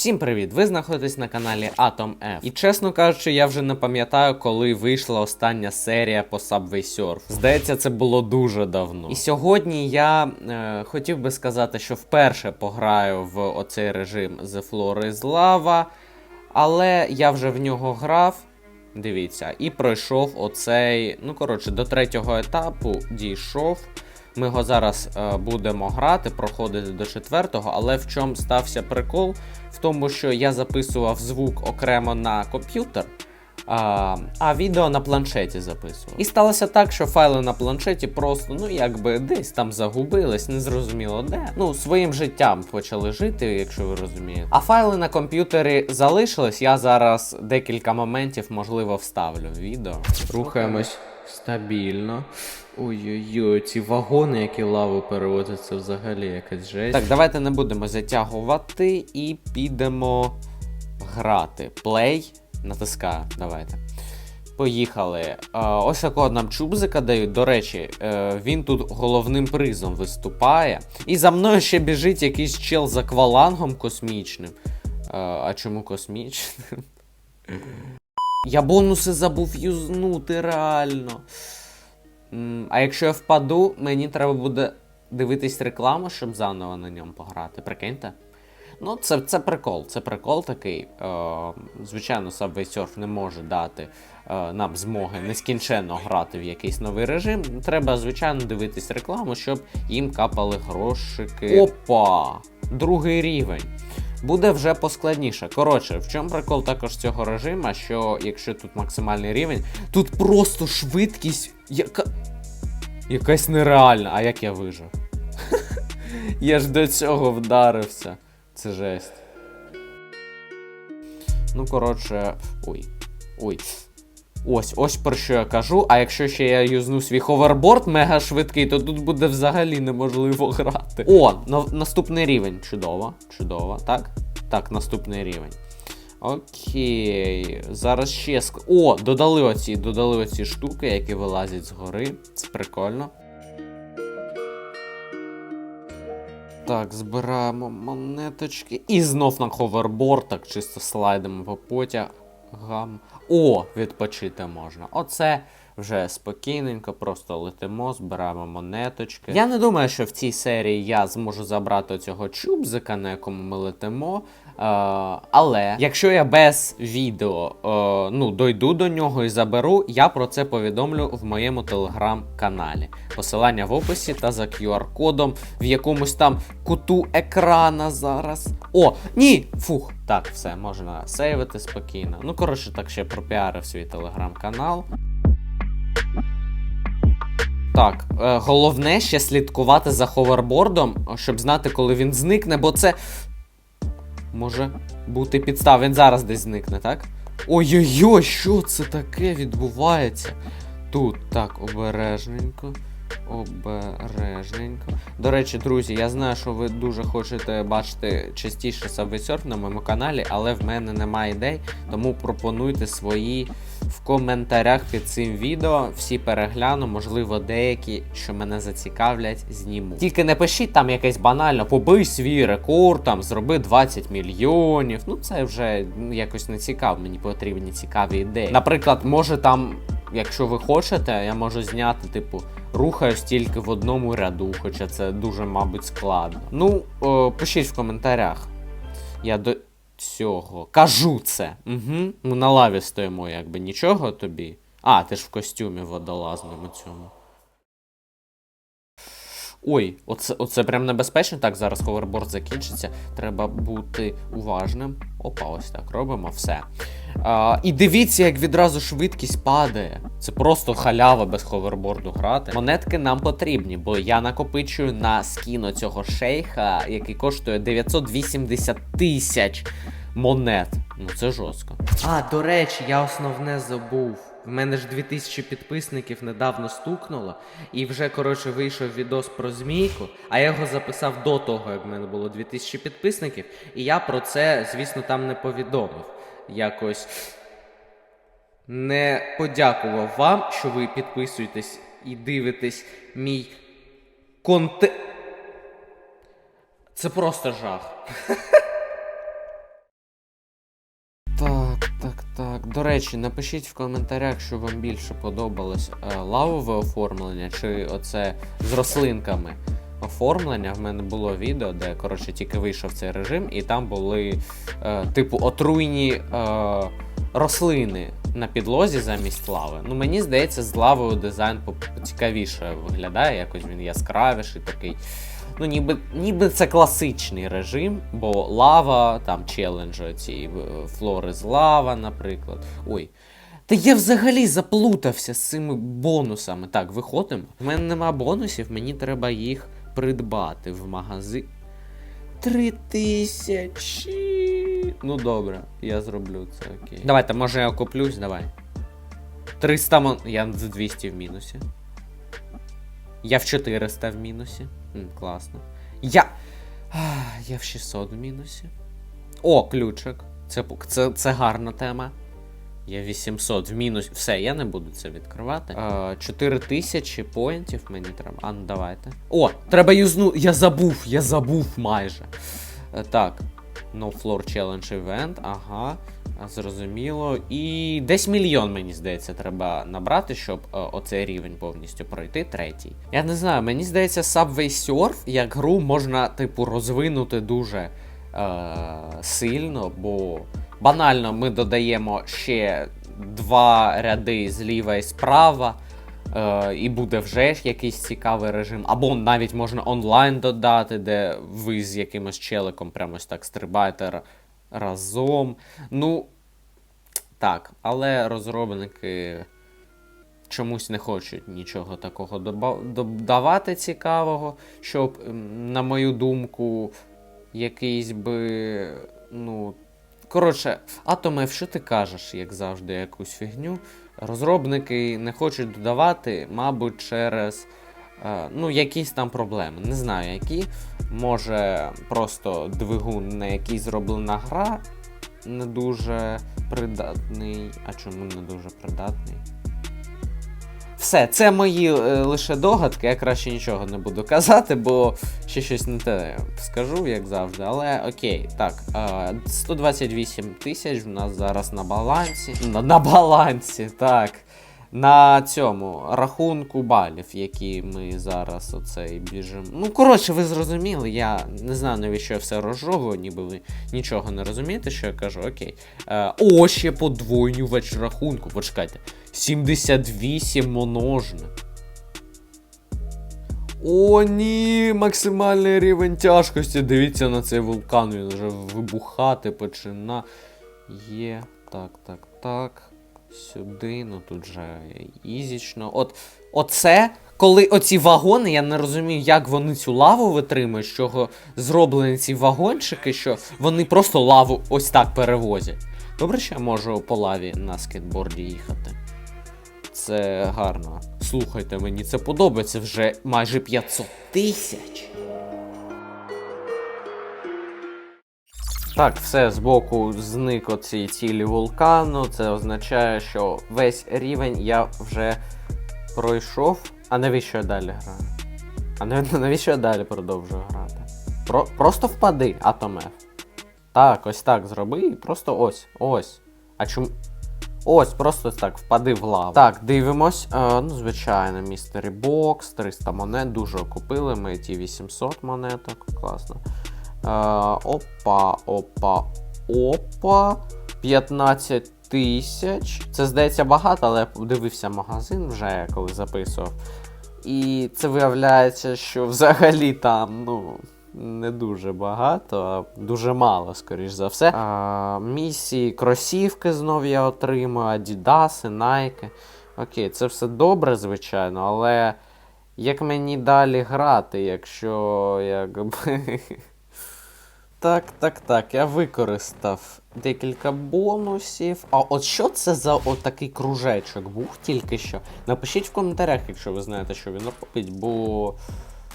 Всім привіт! Ви знаходитесь на каналі Atom F. І чесно кажучи, я вже не пам'ятаю, коли вийшла остання серія по Subway Surf. Здається, це було дуже давно. І сьогодні я е, хотів би сказати, що вперше пограю в оцей режим The Floor is Lava, але я вже в нього грав. Дивіться, і пройшов оцей. Ну, коротше, до третього етапу дійшов. Ми його зараз е, будемо грати, проходити до четвертого, але в чому стався прикол? В тому, що я записував звук окремо на комп'ютер, а, а відео на планшеті записував. І сталося так, що файли на планшеті просто, ну якби десь там загубились, незрозуміло де. Ну, своїм життям почали жити, якщо ви розумієте. А файли на комп'ютері залишились. Я зараз декілька моментів, можливо, вставлю в відео. Рухаємось стабільно. Ой-ой-ой, ці вагони, які лаву перевозять, це взагалі якась жесть. Так, давайте не будемо затягувати і підемо грати. Плей, натискаю, давайте. Поїхали. Е, ось такого нам чубзика дають. До речі, е, він тут головним призом виступає. І за мною ще біжить якийсь чел з аквалангом космічним. Е, а чому космічним? Я бонуси забув юзнути реально. А якщо я впаду, мені треба буде дивитись рекламу, щоб заново на ньому пограти. Прикиньте? Ну, це, це прикол, це прикол такий. Е, звичайно, Subway Surf не може дати е, нам змоги нескінченно грати в якийсь новий режим. Треба, звичайно, дивитись рекламу, щоб їм капали грошики. Опа! Другий рівень. Буде вже поскладніше. Коротше, в чому прикол також цього режиму, що якщо тут максимальний рівень, тут просто швидкість, яка. Якась нереальна. А як я вижив? я ж до цього вдарився. Це жесть. Ну, коротше. Ой. Ой. Ось, ось про що я кажу. А якщо ще я юзну свій ховерборд мега швидкий, то тут буде взагалі неможливо грати. О, на- наступний рівень. Чудово, чудово, так? Так, наступний рівень. Окей. Зараз ще ск... О, додали оці, додали оці штуки, які вилазять згори. Це прикольно. Так, збираємо монеточки. І знов на ховерборд, так чисто слайдимо по потягам. О, відпочити можна. Оце вже спокійненько, просто летимо, збираємо монеточки. Я не думаю, що в цій серії я зможу забрати цього чубзика, на якому ми летимо. Е, але якщо я без відео е, ну, дойду до нього і заберу, я про це повідомлю в моєму телеграм-каналі. Посилання в описі та за QR-кодом в якомусь там куту екрана зараз. О, ні! Фух, так, все, можна сейвити спокійно. Ну, коротше, так ще пропіарив свій телеграм-канал. Так, е, головне ще слідкувати за ховербордом, щоб знати, коли він зникне, бо це може бути підстав. Він зараз десь зникне, так? Ой-ой-ой, що це таке відбувається? Тут так, обережненько. Обережненько. До речі, друзі, я знаю, що ви дуже хочете бачити частіше Surf на моєму каналі, але в мене немає ідей, тому пропонуйте свої в коментарях під цим відео. Всі перегляну, можливо, деякі, що мене зацікавлять, зніму. Тільки не пишіть там якесь банально, побий свій рекорд, там зроби 20 мільйонів. Ну це вже якось не цікаво, мені потрібні цікаві ідеї. Наприклад, може там. Якщо ви хочете, я можу зняти, типу, рухаюсь тільки в одному ряду, хоча це дуже, мабуть, складно. Ну, о, пишіть в коментарях. Я до цього кажу це. Угу. Ну, на лаві стоїмо, якби нічого тобі. А, ти ж в костюмі водолазному цьому. Ой, оце, оце прям небезпечно. Так, зараз ховерборд закінчиться. Треба бути уважним. Опа, ось так робимо все. А, і дивіться, як відразу швидкість падає. Це просто халява без ховерборду грати. Монетки нам потрібні, бо я накопичую на скіно цього шейха, який коштує 980 тисяч монет. Ну це жорстко. А, до речі, я основне забув. В мене ж 2000 підписників недавно стукнуло, і вже коротше вийшов відос про змійку, а я його записав до того, як в мене було 2000 підписників, і я про це, звісно, там не повідомив. Якось не подякував вам, що ви підписуєтесь і дивитесь мій контент. Це просто жах. до речі, напишіть в коментарях, що вам більше подобалось е, лавове оформлення чи оце з рослинками оформлення. В мене було відео, де коротше тільки вийшов цей режим, і там були е, типу отруйні е, рослини на підлозі замість лави. Ну мені здається, з лавою дизайн цікавіше виглядає, якось він яскравіший такий. Ну, ніби, ніби це класичний режим, бо лава, там челенджі ці е, флори з лава, наприклад. Ой. Та я взагалі заплутався з цими бонусами. Так, виходимо. У мене нема бонусів, мені треба їх придбати в магазин. Три тисячі. Ну добре, я зроблю це окей. Давайте, може я куплюсь, давай. 300 мон. Я з 200 в мінусі. Я в 400 в мінусі. М, класно. Я. Ах, Я в 600 в мінусі. О, ключик. Це, це, це гарна тема. Я 800 в мінус. Все, я не буду це відкривати. Е, 4000 поінтів мені треба. А ну давайте. О, треба юзну. Я забув, я забув майже. Е, так. No Floor Challenge Event, ага. Зрозуміло. І десь мільйон, мені здається, треба набрати, щоб е, оцей рівень повністю пройти, третій. Я не знаю, мені здається, Subway Surf як гру можна, типу, розвинути дуже е, сильно, бо банально ми додаємо ще два ряди зліва і справа. Е, і буде вже якийсь цікавий режим. Або навіть можна онлайн додати, де ви з якимось челиком прямо ось так стрибаєте разом. Ну, так, але розробники чомусь не хочуть нічого такого додавати цікавого, щоб, на мою думку, якийсь би. Ну. Коротше, Атомев, що ти кажеш, як завжди, якусь фігню. Розробники не хочуть додавати, мабуть, через ну, якісь там проблеми. Не знаю які. Може, просто двигун, на який зроблена гра, не дуже придатний. А чому не дуже придатний? Все, це мої е, лише догадки, я краще нічого не буду казати, бо ще щось не те скажу, як завжди. Але окей, так, е, 128 тисяч в нас зараз на балансі. На, на балансі, так. На цьому рахунку балів, які ми зараз оцей біжимо. Ну, коротше, ви зрозуміли, я не знаю, навіщо я все розжовую, ніби ви нічого не розумієте, що я кажу, окей. Е, о, ще подвоювач рахунку. Почекайте. 78 множне. О, ні, максимальний рівень тяжкості. Дивіться на цей вулкан, він вже вибухати почина. Є. Так, так, так. Сюди, ну тут же ізічно. От, оце, коли оці вагони, я не розумію, як вони цю лаву витримують, з чого зроблені ці вагончики, що вони просто лаву ось так перевозять. Добре, що я можу по лаві на скейтборді їхати. Це гарно. Слухайте, мені це подобається вже майже 500 тисяч. Так, все збоку зник оці цілі вулкану. Це означає, що весь рівень я вже пройшов. А навіщо я далі граю? А нав- навіщо я далі продовжую грати? Про- просто впади, Атом Так, ось так зроби і просто ось, ось. А чому. Ось, просто так, впади в лаву. Так, дивимось. Е, ну, звичайно, містері бокс, 300 монет, дуже окупили. Ми ті 800 монеток, класно. Опа, опа, опа. 15 тисяч. Це здається багато, але я дивився магазин вже, коли записував. І це виявляється, що взагалі там, ну. Не дуже багато, а дуже мало, скоріш за все. А, місії, кросівки знов я отримую, Адідаси, Найки. Окей, це все добре, звичайно, але як мені далі грати, якщо якби. Так, так, так, я використав декілька бонусів. А от що це за отакий кружечок був тільки що? Напишіть в коментарях, якщо ви знаєте, що він робить, бо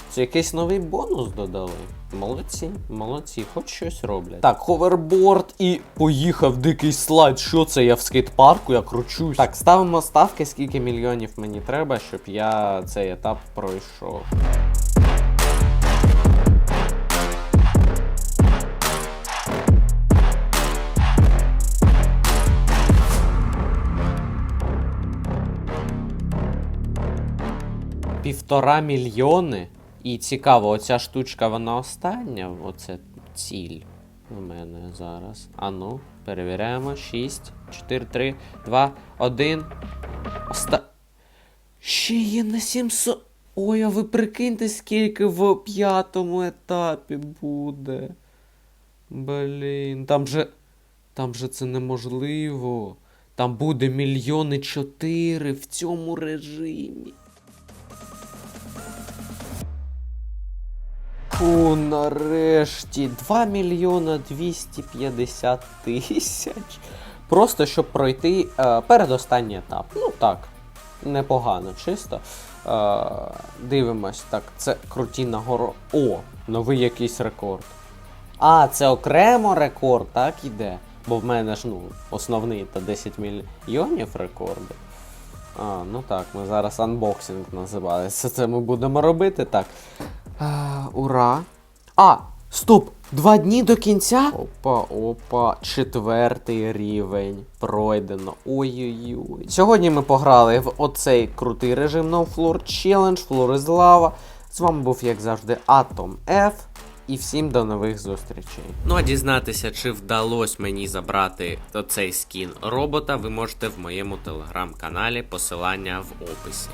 це якийсь новий бонус додали. Молодці, молодці, хоч щось роблять. Так, ховерборд і поїхав дикий слайд. Що це? Я в скейт-парку, я кручусь. Так, ставимо ставки, скільки мільйонів мені треба, щоб я цей етап пройшов. Півтора мільйони. І цікаво, оця штучка вона остання. Оце ціль у мене зараз. Ану, перевіряємо. 6, 4, 3, 2, 1. Оста... Ще є на 700. Ой, а ви прикиньте, скільки в п'ятому етапі буде. Блін, там же. Там же це неможливо. Там буде мільйони чотири в цьому режимі. Фу, нарешті 2 мільйона 250 тисяч. Просто щоб пройти е, передостанній етап. Ну так, непогано, чисто. Е, дивимось, так, це круті нагоро. О, новий якийсь рекорд. А, це окремо рекорд, так іде. Бо в мене ж ну, основний та 10 мільйонів рекорди. А, ну так, ми зараз анбоксинг називається. Це ми будемо робити так. А, ура. А, стоп! Два дні до кінця? Опа, опа, четвертий рівень пройдено. Ой-ой-ой. Сьогодні ми пограли в оцей крутий режим No Floor Challenge, Floor is Lava. З вами був, як завжди, Atom F. І всім до нових зустрічей. Ну а дізнатися, чи вдалося мені забрати оцей скін робота, ви можете в моєму телеграм-каналі, посилання в описі.